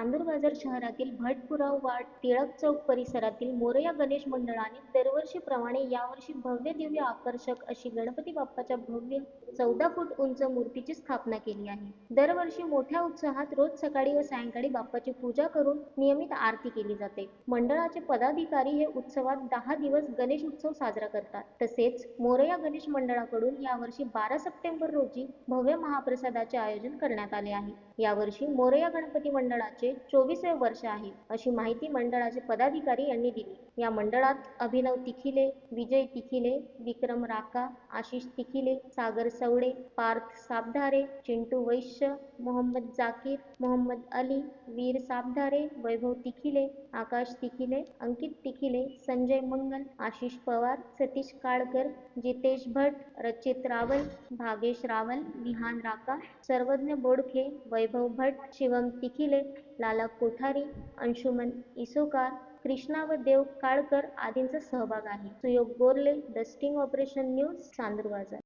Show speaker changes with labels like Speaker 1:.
Speaker 1: चांदूरबाजार शहरातील भटपुराव वाड टिळक चौक परिसरातील मोरया गणेश मंडळाने दरवर्षीप्रमाणे यावर्षी भव्य दिव्य आकर्षक अशी गणपती बाप्पाच्या भव्य चौदा फूट उंच मूर्तीची स्थापना केली आहे. दरवर्षी मोठ्या उत्साहात रोज सकाळी व सायंकाळी बाप्पाची पूजा करून नियमित आरती केली जाते. मंडळाचे पदाधिकारी हे उत्सवात दहा दिवस गणेश उत्सव साजरा करतात. तसेच मोरया गणेश मंडळाकडून यावर्षी बारा सप्टेंबर रोजी भव्य महाप्रसादाचे आयोजन करण्यात आले आहे. यावर्षी मोरया गणपती मंडळाचे चोवीसवे वर्ष आहे. अशी माहिती मंडळाचे पदाधिकारी यांनी दिली. या मंडळात अभिनव तिखिले विजय तिखिले विक्रम राका आशिष तिखिले सागर सवडे पार्थ साबधारे चिंटू वैश्य मोहम्मद जाकीर मोहम्मद अली वीर साबधारे वैभव तिखिले आकाश तिखिले अंकित तिखिले संजय मंगल आशिष पवार सतीश काळकर जितेश भट रचित रावल भागेश रावल निहान राका सर्वज्ञ बोडखे वैभव भट शिवम तिखिले लाला कोठारी अंशुमन इसोकार कृष्णा व देव काळकर आदींचा सहभाग आहे. Suyog Gorle the sting operation news Chandur Bazar